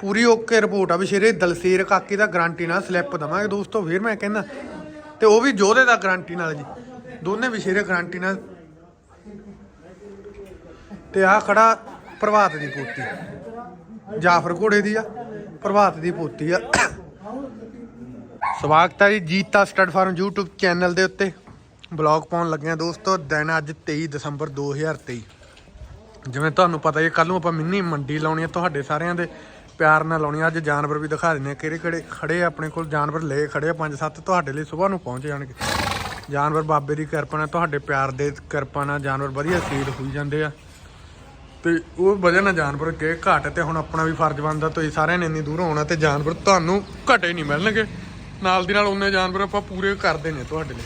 ਪੂਰੀ okay report ਆ ਵੀ ਸ਼ੇਰੇ ਦਲਸੀਰ ਕਾਕੀ ਦਾ guarantee ਨਾਲ slip ਦਵਾਂਗੇ ਦੋਸਤੋ, ਫਿਰ ਮੈਂ ਕਹਿੰਦਾ, ਤੇ ਉਹ ਵੀ ਜੋਧੇ ਦਾ ਗਾਰੰਟੀ ਨਾਲ ਜੀ। ਦੋਨੇ ਵੀ ਸ਼ੇਰੇ ਗਾਰੰਟੀ ਨਾਲ। ਤੇ ਆ ਖੜਾ ਪ੍ਰਭਾਤ ਦੀ ਪੋਤੀ। ਜਾਫਰ ਘੋੜੇ ਦੀ ਆ, ਪ੍ਰਭਾਤ ਦੀ ਪੋਤੀ ਆ। ਸਵਾਗਤ ਹੈ ਜੀ Jeeta stud farm YouTube channel ਦੇ ਉੱਤੇ। ਬਲੌਗ ਪਾਉਣ ਲੱਗੇ ਆ ਦੋਸਤੋ, ਦਿਨ ਅੱਜ 23 ਦਸੰਬਰ 2023 ਜਿਵੇਂ ਤੁਹਾਨੂੰ ਪਤਾ ਹੀ ਕੱਲ ਨੂੰ ਆਪਾਂ ਮਿੰਨੀ ਮੰਡੀ ਲਾਉਣੀ ਆ ਤੁਹਾਡੇ ਸਾਰਿਆਂ ਦੇ। ਪਿਆਰ ਨਾਲ ਲਾਉਣੀ ਆ। ਅੱਜ ਜਾਨਵਰ ਵੀ ਦਿਖਾ ਦਿੰਨੇ ਆ ਕਿਹੜੇ ਕਿਹੜੇ ਖੜੇ ਆ ਆਪਣੇ ਕੋਲ। ਜਾਨਵਰ ਲਏ ਖੜੇ ਆ 5-7 ਤੁਹਾਡੇ ਲਈ ਸਵੇਰ ਨੂੰ ਪਹੁੰਚ ਜਾਣਗੇ। ਜਾਨਵਰ ਬਾਬੇ ਦੀ ਕਿਰਪਾ ਨਾਲ, ਤੁਹਾਡੇ ਪਿਆਰ ਦੇ ਕਿਰਪਾ ਨਾਲ ਜਾਨਵਰ ਵਧੀਆ ਸੀਲ ਹੋਈ ਜਾਂਦੇ ਆ। ਤੇ ਉਹ ਵਜ੍ਹਾ ਨਾਲ ਜਾਨਵਰ ਗਏ ਘਟ ਤੇ ਹੁਣ ਆਪਣਾ ਵੀ ਫਰਜ਼ ਬਣਦਾ, ਤੁਸੀਂ ਸਾਰਿਆਂ ਨੇ ਇੰਨੀ ਦੂਰ ਆਉਣਾ ਤੇ ਜਾਨਵਰ ਤੁਹਾਨੂੰ ਘਟੇ ਨਹੀਂ ਮਿਲਣਗੇ। ਨਾਲ ਦੀ ਨਾਲ ਉਹਨੇ ਜਾਨਵਰ ਆਪਾਂ ਪੂਰੇ ਕਰਦੇ ਨੇ ਤੁਹਾਡੇ ਲਈ।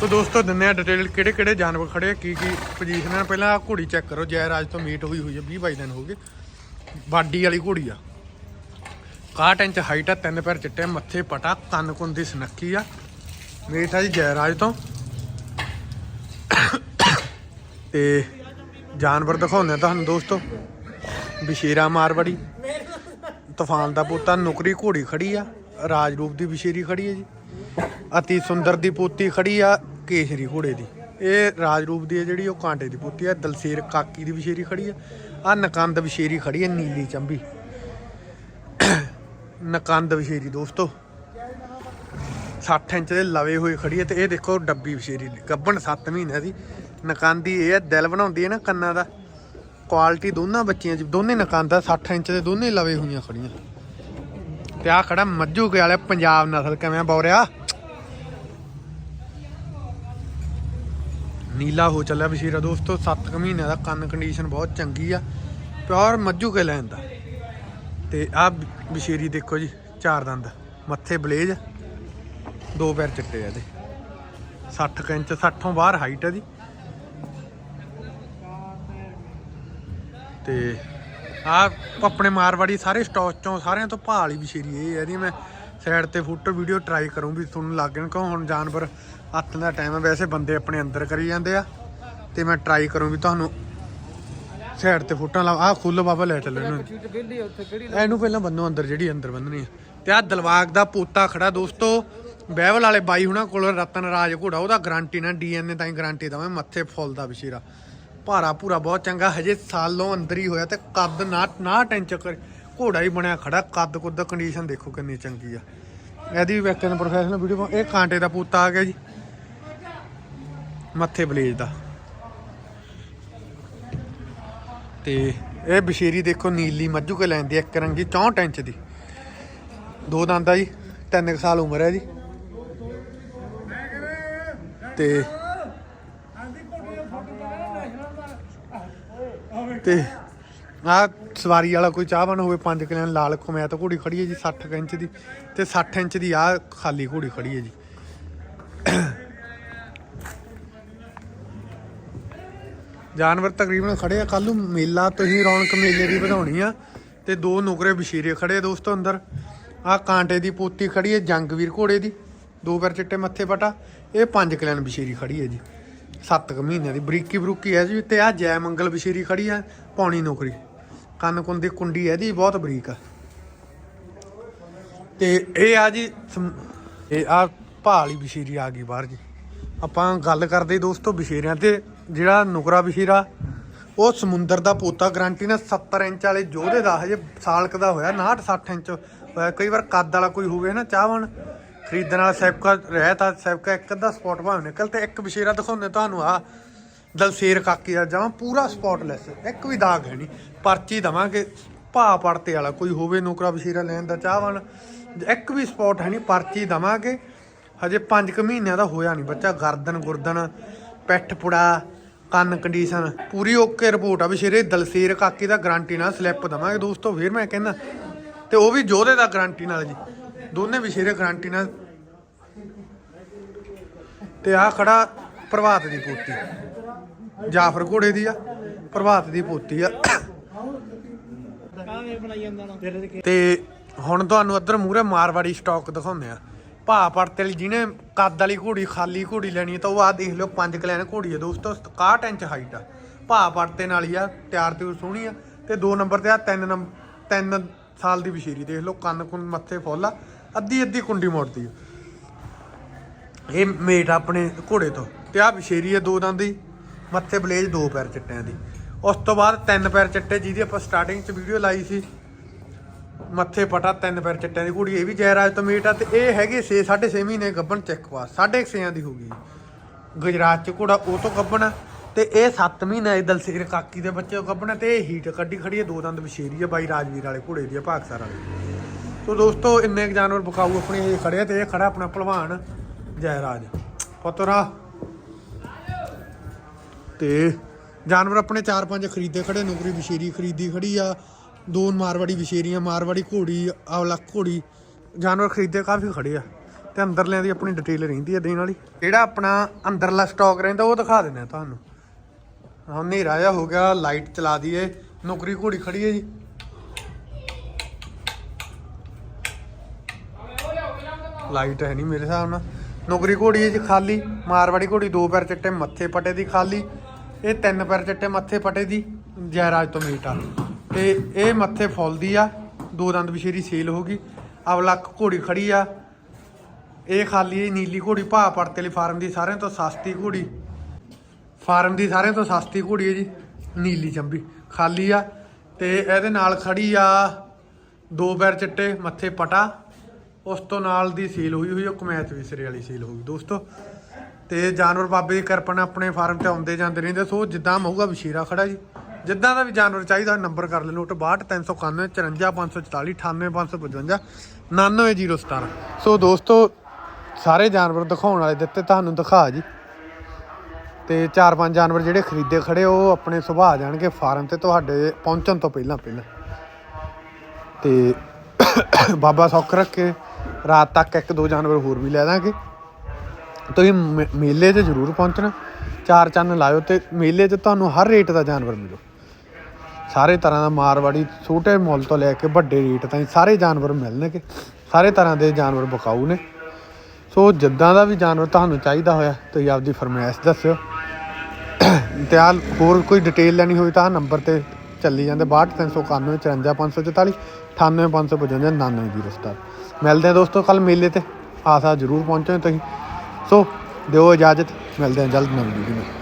ਸੋ ਦੋਸਤੋ ਦਿੰਨੇ ਆ ਡਿਟੇਲ ਕਿਹੜੇ ਕਿਹੜੇ ਜਾਨਵਰ ਖੜੇ ਆ, ਕੀ ਕੀ ਪੋਜੀਸ਼ਨ ਹੈ ਪਹਿਲਾਂ ਆਹ ਘੋੜੀ ਚੈੱਕ ਕਰੋ, ਜੈ ਰਾਜ ਤੋਂ ਮੀਟ ਹੋਈ ਹੋਈ ਹੈ 20 22 ਦਿਨ ਹੋ ਗਏ। ਬਾਡੀ ਵਾਲੀ ਘੋੜੀ ਆ। 61 ਇੰਚ ਹਾਈਟ ਆ, ਤਿੰਨ ਪੈਰ ਚਿੱਟੇ, ਮੱਥੇ ਪਟਾ ਕੰਨ ਕੁੰਨ ਦੀ ਸਨੱਖੀ ਆ। ਮੇਠਾ ਜੀ ਜੈ ਰਾਜ ਤੋਂ। ਤੇ ਜਾਨਵਰ ਦਿਖਾਉਂਦੇ ਤੁਹਾਨੂੰ ਦੋਸਤੋ। ਵਿਸ਼ੇਰਾ ਮਾਰਵੜੀ। ਤੂਫਾਨ ਦਾ ਪੋਤਾ, ਨੁਕਰੀ ਘੋੜੀ ਖੜੀ ਆ। ਰਾਜਰੂਪ ਦੀ ਵਿਸ਼ੇਰੀ ਖੜੀ ਆ ਜੀ। ਅਤੀ ਸੁੰਦਰ ਦੀ ਪੋਤੀ ਖੜੀ ਆ, ਕੇਸ਼ਰੀ ਘੋੜੇ ਦੀ। ਇਹ ਰਾਜਰੂਪ ਦੀ ਹੈ ਜਿਹੜੀ ਉਹ ਕਾਂਟੇ ਦੀ ਪੋਤੀ ਆ ਦਲਸੇਰ ਕਾਕੀ ਦੀ ਵਿਸ਼ੇਰੀ ਖੜੀ ਹੈ। ਆ ਨਕੰਦ ਵਿਸ਼ੇਰੀ ਖੜੀ ਹੈ, ਨੀਲੀ ਚੰਬੀ। ਨਕੰਦ ਵਿਸ਼ੇਰੀ ਦੋਸਤੋ 60 ਇੰਚ ਦੇ ਲਵੇ ਹੋਏ ਖੜੀ ਹੈ ਤੇ ਇਹ ਦੇਖੋ ਡੱਬੀ ਵਿਸ਼ੇਰੀ ਗੱਬਣ 7 ਮਹੀਨੇ ਦੀ। ਨਕਾਂਦੀ ਇਹ ਹੈ, ਦਿਲ ਬਣਾਉਂਦੀ ਹੈ ਨਾ ਕੰਨਾਂ ਦਾ। ਕੁਆਲਿਟੀ ਦੋਨਾਂ ਬੱਚੀਆਂ ਚ, ਦੋਨੇ ਨਕਾਂਦਾ 60 ਇੰਚ ਦੇ ਦੋਨੇ ਲਵੇ ਹੋਈਆਂ ਖੜੀਆਂ। ਤੇ ਆ ਖੜਾ ਮੱਝੂ ਕੇ ਵਾਲੇ ਪੰਜਾਬ ਨਸਲ ਕਿਵੇਂ ਆ ਬੌਰਿਆ? ਨੀਲਾ ਹੋ ਚੱਲਿਆ ਬਸ਼ੀਰਾ ਦੋਸਤੋ 7 ਕੁ ਮਹੀਨਿਆਂ ਦਾ ਕੰਨ ਕੰਡੀਸ਼ਨ ਬਹੁਤ ਚੰਗੀ ਆ, ਪਿਓਰ ਮੱਝੂ ਕੇ ਲੈਣ ਦਾ। ਤੇ ਆ ਬਸ਼ੀਰੀ ਦੇਖੋ ਜੀ, ਚਾਰ ਦੰਦ, ਮੱਥੇ ਬਲੇਜ, ਦੋ ਪੈਰ ਚਿੱਟੇ ਆ ਇਹਦੇ। 60 ਕੁ ਇੰਚ 60 ਤੋਂ ਬਾਹਰ ਹਾਈਟ ਹੈ ਦੀ ਤੇ ਆ ਆਪਣੇ ਮਾਰਵਾੜੀ ਸਾਰੇ ਸਟਾਕ ਚੋਂ, ਸਾਰਿਆਂ ਤੋਂ ਭਾਲ ਹੀ ਵਿਸ਼ੇਰੀ ਇਹ ਹੈ ਇਹਦੀ। ਮੈਂ ਸਾਈਡ ਤੇ ਫੋਟੋ ਵੀਡੀਓ ਟਰਾਈ ਕਰੂੰ ਵੀ ਤੁਹਾਨੂੰ ਲੱਗਣ ਕਿਉਂ ਹੁਣ ਜਾਨਵਰ ਹੱਥ ਦਾ ਟਾਈਮ ਹੈ, ਵੈਸੇ ਬੰਦੇ ਆਪਣੇ ਅੰਦਰ ਕਰੀ ਜਾਂਦੇ ਆ, ਤੇ ਮੈਂ ਟਰਾਈ ਕਰੂੰਗੀ ਤੁਹਾਨੂੰ ਸਾਈਡ ਤੇ ਫੋਟੋ ਲਾ ਆ ਖੁੱਲ ਬਾਬਾ, ਲੈ ਚੱਲੋ ਇਹਨੂੰ। ਇਹਨੂੰ ਪਹਿਲਾਂ ਬੰਨੋ ਅੰਦਰ, ਜਿਹੜੀ ਅੰਦਰ ਬੰਨਣੀ ਆ। ਤੇ ਆ ਦਲਵਾਗ ਦਾ ਪੋਤਾ ਖੜਾ ਦੋਸਤੋ, ਬਹਿਵਲ ਵਾਲੇ ਬਾਈ ਹੁਣਾਂ ਕੋਲ ਰਤਨ ਰਾਜ ਘੋੜਾ, ਉਹਦਾ ਗਾਰੰਟੀ ਨਾ ਡੀਐਨਏ ਤਾਂ ਹੀ ਗਾਰੰਟੀ ਦਵਾਂ, ਮੱਥੇ ਫੁੱਲ ਦਾ ਵਿਸ਼ੇਰਾ ਭਾਰਾ ਪੂਰਾ ਬਹੁਤ ਚੰਗਾ, ਹਜੇ ਸਾਲੋਂ ਅੰਦਰ ਹੀ ਹੋਇਆ ਤੇ ਕੱਦ ਨਾ ਨਾ ਟੈਨਸ਼ਨ ਕਰ, ਘੋੜਾ ਹੀ ਬਣਿਆ ਖੜਾ, ਕੱਦ ਕੁੱਦ ਕੰਡੀਸ਼ਨ ਦੇਖੋ ਕਿੰਨੀ ਚੰਗੀ ਆ। ਇਹਦੀ ਵੀ ਵੈਕਨ ਪ੍ਰੋਫੈਸ਼ਨਲ ਵੀਡੀਓ ਇਹ ਕਾਂਟੇ ਦਾ ਪੂਤਾ ਆ ਗਿਆ ਜੀ। ਮੱਥੇ ਬਲੇਜ ਦਾ। ਤੇ ਇਹ ਬਸ਼ੇਰੀ ਦੇਖੋ ਨੀਲੀ ਮੱਝੂ ਕੇ ਲੈਂਦੀ ਇੱਕ ਰੰਗੀ 64 ਇੰਚ ਦੀ। ਦੋ ਦੰਦਾ ਜੀ, ਤਿੰਨ ਕੁ ਸਾਲ ਉਮਰ ਹੈ ਜੀ। ਤੇ ਤੇ ਆ ਸਵਾਰੀ ਵਾਲਾ ਕੋਈ ਚਾਹਵਾਨ ਹੋਵੇ 5 ਕਿਲਿਆਂ ਲਾਲ ਖਮੈਤ ਘੋੜੀ ਖੜੀ ਹੈ ਜੀ 60 ਕੁ ਇੰਚ ਦੀ। ਤੇ 60 ਇੰਚ ਦੀ ਆ ਖਾਲੀ ਘੋੜੀ ਖੜੀ ਹੈ ਜੀ। ਜਾਨਵਰ ਤਕਰੀਬਨ ਖੜੇ ਆ। ਕੱਲ ਨੂੰ ਮੇਲਾ ਤੁਸੀਂ ਰੌਣਕ ਮੇਲੇ ਦੀ ਵਧਾਉਣੀ ਆ ਤੇ ਦੋ ਨੁਕਰੇ ਬਸ਼ੀਰੇ ਖੜੇ ਆ ਦੋਸਤੋ ਅੰਦਰ। ਆ ਕਾਂਟੇ ਦੀ ਪੋਤੀ ਖੜੀ ਹੈ ਜੰਗਵੀਰ ਘੋੜੇ ਦੀ। ਦੋ ਪੈਰ ਚਿੱਟੇ ਮੱਥੇ ਪਟਾ। ਇਹ ਪੰਜ ਕਲਿਆਣ ਬਸ਼ੀਰੀ ਖੜੀ ਹੈ ਜੀ। 7 ਕੁ ਮਹੀਨਿਆਂ ਦੀ ਬਰੀਕੀ ਬਰੂਕੀ ਹੈ ਜੀ। ਤੇ ਆ ਜੈ ਮੰਗਲ ਬਸ਼ੀਰੀ ਖੜੀ ਆ, ਪੌਣੀ ਨੌਕਰੀ। ਕੰਨ ਕੁੰਨ ਦੀ ਕੁੰਡੀ ਹੈ ਇਹਦੀ, ਬਹੁਤ ਬਰੀਕ ਆ। ਤੇ ਇਹ ਆ ਜੀ ਸਮ- ਇਹ ਆ ਭਾਲੀ ਬਸ਼ੀਰੀ ਆ ਗਈ ਬਾਹਰ ਜੀ। ਆਪਾਂ ਗੱਲ ਕਰਦੇ ਦੋਸਤੋ ਬਸ਼ੀਰਿਆਂ ਤੇ। ਜਿਹੜਾ ਨੁਕਰਾ ਬਸ਼ੀਰਾ, ਉਹ ਸਮੁੰਦਰ ਦਾ ਪੋਤਾ ਗਰੰਟੀ ਨਾਲ 70 ਇੰਚ ਵਾਲੇ ਜੋਧੇ ਦਾ ਹਜੇ ਸਾਲਕ ਦਾ ਹੋਇਆ 59 60 ਇੰਚ ਹੋਇਆ। ਕਈ ਵਾਰ ਕੱਦ ਵਾਲਾ ਕੋਈ ਹੋਵੇ ਨਾ ਚਾਹਵਣ, ਖਰੀਦਣ ਵਾਲਾ ਸੈਬਕਾ ਰਹਿ ਤਾਂ ਸੈਬਕਾ ਇੱਕ ਅੱਧਾ ਸਪੌਟ ਭਾਵੇਂ ਨਿਕਲ ਤੇ ਇੱਕ ਬਸ਼ੀਰਾ ਦਿਖਾਉਂਦੇ ਤੁਹਾਨੂੰ ਆ ਦਲਸੇਰ ਕਾਕੀ ਦਾ, ਜਮਾਂ ਪੂਰਾ ਸਪੌਟਲੈਸ ਇੱਕ ਵੀ ਦਾਗ ਹੈ ਨਹੀਂ। ਪਰਚੀ ਦਵਾਂਗੇ ਭਾ ਪੜਤੇ ਵਾਲਾ ਕੋਈ ਹੋਵੇ ਨੌਕਰਾ ਬਸ਼ੀਰਾ ਲੈਣ ਦਾ ਚਾਹਵਣ, ਇੱਕ ਵੀ ਸਪੌਟ ਹੈ ਨਹੀਂ, ਪਰਚੀ ਦਵਾਂਗੇ। ਹਜੇ 5 ਕੁ ਮਹੀਨਿਆਂ ਦਾ ਹੋਇਆ ਨਹੀਂ ਬੱਚਾ, ਗਰਦਨ ਗੁਰਦਨ, ਪਿੱਠ ਪੁੜਾ ਕੰਨ ਕੰਡੀਸ਼ਨ ਪੂਰੀ ਓਕੇ ਰਿਪੋਰਟ ਆ ਬਸ਼ੀਰੇ ਦਲਸੇਰ ਕਾਕੀ ਦਾ ਗਾਰੰਟੀ ਨਾਲ ਸਲਿੱਪ ਦਵਾਂਗੇ ਦੋਸਤੋ, ਫਿਰ ਮੈਂ ਕਹਿੰਦਾ, ਤੇ ਉਹ ਵੀ ਜੋਧੇ ਦਾ ਗਾਰੰਟੀ ਨਾਲ ਜੀ। ਦੋਨੇ ਵਿਸ਼ੇਰੇ ਗਾਰੰਟੀ ਨਾਲ। ਤੇ ਆ ਖੜਾ ਪ੍ਰਭਾਤ ਦੀ ਪੋਤੀ, ਜਾਫਰ ਘੋੜੇ ਦੀ ਆ, ਪ੍ਰਭਾਤ ਦੀ ਪੋਤੀ ਆ। ਤੇ ਹੁਣ ਤੁਹਾਨੂੰ ਇੱਧਰ ਮੂਰੇ ਮਾਰਵਾੜੀ ਸਟਾਕ ਦਿਖਾਉਂਦੇ ਆ। ਭਾ ਪੜਤੇ ਲਈ ਜਿਹਨੇ ਕੱਦ ਵਾਲੀ ਘੋੜੀ, ਖਾਲੀ ਘੋੜੀ ਲੈਣੀ ਹੈ ਤਾਂ ਉਹ ਆ ਦੇਖ ਲਿਓ, ਪੰਜ ਕਲੈਨ ਘੋੜੀ ਹੈ ਦੋਸਤੋ 61 ਇੰਚ ਹਾਈਟ ਆ। ਭਾ ਪੜਤੇ ਨਾਲ ਹੀ ਆ, ਤਿਆਰ ਤੇ ਸੋਹਣੀ ਆ, ਤੇ 2 ਨੰਬਰ ਤੇ ਆ 3 ਨੰਬਰ 3 ਸਾਲ ਦੀ ਵਿਸ਼ੇਰੀ, ਦੇਖ ਲਓ, ਕੰਨ ਕੁੰਨ ਮੱਥੇ ਫੁੱਲ ਆ, ਅੱਧੀ ਅੱਧੀ ਕੁੰਡੀ ਮੋੜਦੀ ਆ। ਇਹ ਮੇਟ ਆਪਣੇ ਘੋੜੇ ਤੋਂ, ਤੇ ਆ ਵਿਸ਼ੇਰੀ ਆ ਦੋ ਦੰਦ ਦੀ, ਮੱਥੇ ਬਲੇਜ ਦੋ ਪੈਰ ਚਿੱਟਿਆਂ ਦੀ। ਉਸ ਤੋਂ ਬਾਅਦ ਤਿੰਨ ਪੈਰ ਚਿੱਟੇ ਜਿਹਦੀ ਆਪਾਂ ਸਟਾਰਟਿੰਗ 'ਚ ਵੀਡੀਓ ਲਾਈ ਸੀ ਮੱਥੇ ਪਟਾ, ਤਿੰਨ ਪੈਰ ਚਿੱਟਿਆਂ ਦੀ ਕੁੜੀ ਇਹ ਵੀ ਜੈਰਾਜ ਤੋਂ ਮੇਟ ਆ ਤੇ ਇਹ ਹੈਗੇ 6 6.5 ਮਹੀਨੇ ਗੱਬਣ ਚੈੱਕ ਪਾਸ 6.5 ਦੀ ਹੋ ਗਈ। ਗੁਜਰਾਤ 'ਚ ਘੋੜਾ, ਉਹ ਤੋਂ ਗੱਬਣ ਤੇ ਇਹ 7 ਮਹੀਨੇ ਇਹ ਦਲਸੇਰ ਕਾਕੀ ਦੇ ਬੱਚੇ ਗੱਬਣ ਆ ਤੇ ਇਹ ਹੀਟ ਕੱਢੀ ਖੜੀ ਹੈ ਦੋ ਦੰਦ ਵਿਸ਼ੇਰੀ ਹੈ ਬਾਈ ਰਾਜਵੀਰ ਵਾਲੇ ਘੋੜੇ ਦੀ ਆ, ਭਾਗਸਰ ਵਾਲੇ ਤੋ ਦੋਸਤੋ, ਇੰਨੇ ਕੁ ਜਾਨਵਰ ਬਕਾਊ ਆਪਣੇ, ਇਹ ਖੜੇ ਤੇ ਇਹ ਖੜਾ ਆਪਣਾ ਭਲਵਾਨ ਜੈਰਾਜ। ਪਤਰਾ। ਤੇ ਜਾਨਵਰ ਆਪਣੇ 4-5 ਖਰੀਦੇ ਖੜੇ, ਨੌਕਰੀ ਵਿਸ਼ੇਰੀ ਖਰੀਦੀ ਖੜੀ ਆ। ਦੋ ਮਾਰਵਾੜੀ ਵਿਸ਼ੇਰੀਆਂ, ਮਾਰਵਾੜੀ ਘੋੜੀ, ਆਵਲਾ ਘੋੜੀ, ਜਾਨਵਰ ਖਰੀਦੇ ਕਾਫੀ ਖੜੇ ਆ। ਤੇ ਅੰਦਰਲਿਆਂ ਦੀ ਆਪਣੀ ਡਿਟੇਲ ਰਹਿੰਦੀ ਆ ਦੇਣ ਵਾਲੀ। ਜਿਹੜਾ ਆਪਣਾ ਅੰਦਰਲਾ ਸਟਾਕ ਰਹਿੰਦਾ, ਉਹ ਦਿਖਾ ਦਿੰਦੇ ਆ ਤੁਹਾਨੂੰ। ਹੁਣ ਹਨੇਰਾ ਜਿਹਾ ਹੋ ਗਿਆ ਲਾਈਟ ਚਲਾ ਦਈਏ। ਨੌਕਰੀ ਘੋੜੀ ਖੜੀ ਹੈ ਜੀ। ਲਾਈਟ ਹੈ ਨਹੀਂ ਮੇਰੇ ਹਿਸਾਬ ਨਾਲ। ਨੌਕਰੀ ਘੋੜੀ ਹੈ ਜੀ ਖਾਲੀ। ਮਾਰਵਾੜੀ ਘੋੜੀ ਦੋ ਪੈਰ ਚਿੱਟੇ, ਮੱਥੇ ਪਟੇ ਦੀ ਖਾਲੀ। ਇਹ ਤਿੰਨ ਪੈਰ ਚਿੱਟੇ, ਮੱਥੇ ਪਟੇ ਦੀ। ਜੈਰਾਜ ਤੋਂ ਮੀਟ ਆ। ਤੇ ਇਹ ਮੱਥੇ ਫੁੱਲਦੀ ਆ, ਦੋ ਦੰਦ ਵਿਸ਼ੇਰੀ ਸੇਲ ਹੋ ਗਈ ਅਵਲਕ ਘੋੜੀ ਖੜੀ ਆ। ਇਹ ਖਾਲੀ ਹੈ ਨੀਲੀ ਘੋੜੀ ਭਾਅ ਪੜਤੇ ਲਈ ਫਾਰਮ ਦੀ ਸਾਰਿਆਂ ਤੋਂ ਸਸਤੀ ਘੋੜੀ। ਫਾਰਮ ਦੀ ਸਾਰਿਆਂ ਤੋਂ ਸਸਤੀ ਘੋੜੀ ਹੈ ਜੀ, ਨੀਲੀ ਚੰਬੀ, ਖਾਲੀ ਆ। ਤੇ ਇਹਦੇ ਨਾਲ ਖੜੀ ਆ ਦੋ ਬੈਰ ਚਿੱਟੇ, ਮੱਥੇ ਪਟਾ, ਉਸ ਤੋਂ ਨਾਲ ਦੀ ਸੀਲ ਹੋਈ ਹੋਈ ਉਹ ਕਮੈਚ ਵਿਸਰੇ ਵਾਲੀ ਸੀਲ ਹੋਈ ਦੋਸਤੋ। ਤੇ ਜਾਨਵਰ ਬਾਬੇ ਦੀ ਕਿਰਪਾ ਨਾਲ ਆਪਣੇ ਫਾਰਮ ਤੇ ਆਉਂਦੇ ਜਾਂਦੇ ਰਹਿੰਦੇ ਸੋ ਜਿੱਦਾਂ ਮਹੂਗਾ ਵਸ਼ੀਰਾ ਖੜਾ ਜੀ। ਜਿੱਦਾਂ ਦਾ ਵੀ ਜਾਨਵਰ ਚਾਹੀਦਾ ਨੰਬਰ ਕਰ ਲੈ ਨੋਟ 62391 54544 98555 99017 ਸੋ ਦੋਸਤੋ, ਸਾਰੇ ਜਾਨਵਰ ਦਿਖਾਉਣ ਵਾਲੇ ਦਿੱਤੇ, ਤੁਹਾਨੂੰ ਦਿਖਾ ਜੀ। ਤੇ ਚਾਰ ਪੰਜ ਜਾਨਵਰ ਜਿਹੜੇ ਖਰੀਦੇ ਖੜੇ, ਉਹ ਆਪਣੇ ਸੁਭਾਅ ਜਾਣਗੇ ਫਾਰਮ ਤੇ ਤੁਹਾਡੇ ਪਹੁੰਚਣ ਤੋਂ ਪਹਿਲਾਂ ਪਹਿਲਾਂ। ਤੇ ਬਾਬਾ ਸੌਖ ਰੱਖ ਕੇ ਰਾਤ ਤੱਕ ਇੱਕ ਦੋ ਜਾਨਵਰ ਹੋਰ ਵੀ ਲੈ ਦਾਂਗੇ। ਤੁਸੀਂ ਮੇ- ਮੇਲੇ 'ਚ ਜ਼ਰੂਰ ਪਹੁੰਚਣਾ। ਚਾਰ ਚੰਨ ਲਾਇਓ ਤੇ ਮੇਲੇ 'ਚ ਤੁਹਾਨੂੰ ਹਰ ਰੇਟ ਦਾ ਜਾਨਵਰ ਮਿਲੂ। ਸਾਰੇ ਤਰ੍ਹਾਂ ਦਾ ਮਾਰਵਾੜੀ ਛੋਟੇ ਮੁੱਲ ਤੋਂ ਲੈ ਕੇ ਵੱਡੇ ਰੇਟ ਤਾਈਂ ਸਾਰੇ ਜਾਨਵਰ ਮਿਲਣਗੇ। ਸਾਰੇ ਤਰ੍ਹਾਂ ਦੇ ਜਾਨਵਰ ਬਕਾਊ ਨੇ। ਸੋ ਜਿੱਦਾਂ ਦਾ ਵੀ ਜਾਨਵਰ ਤੁਹਾਨੂੰ ਚਾਹੀਦਾ ਹੋਇਆ, ਤੁਸੀਂ ਆਪਦੀ ਫਰਮਾਇਸ਼ ਦੱਸਿਓ। ਤੇ ਆ ਹੋਰ ਕੋਈ ਡਿਟੇਲ ਲੈਣੀ ਹੋਵੇ ਤਾਂ ਨੰਬਰ ਤੇ ਚੱਲੀ ਜਾਂਦੇ 62391 54544 98555 9907 ਮਿਲਦੇ ਆ ਦੋਸਤੋ ਕੱਲ ਮੇਲੇ ਤੇ। ਆਸਾ ਜ਼ਰੂਰ ਪਹੁੰਚੋ ਤੁਸੀਂ। ਸੋ ਦਿਓ ਇਜਾਜ਼ਤ, ਮਿਲਦੇ ਆ ਜਲਦ ਨਵੀਂ ਵੀਡੀਓ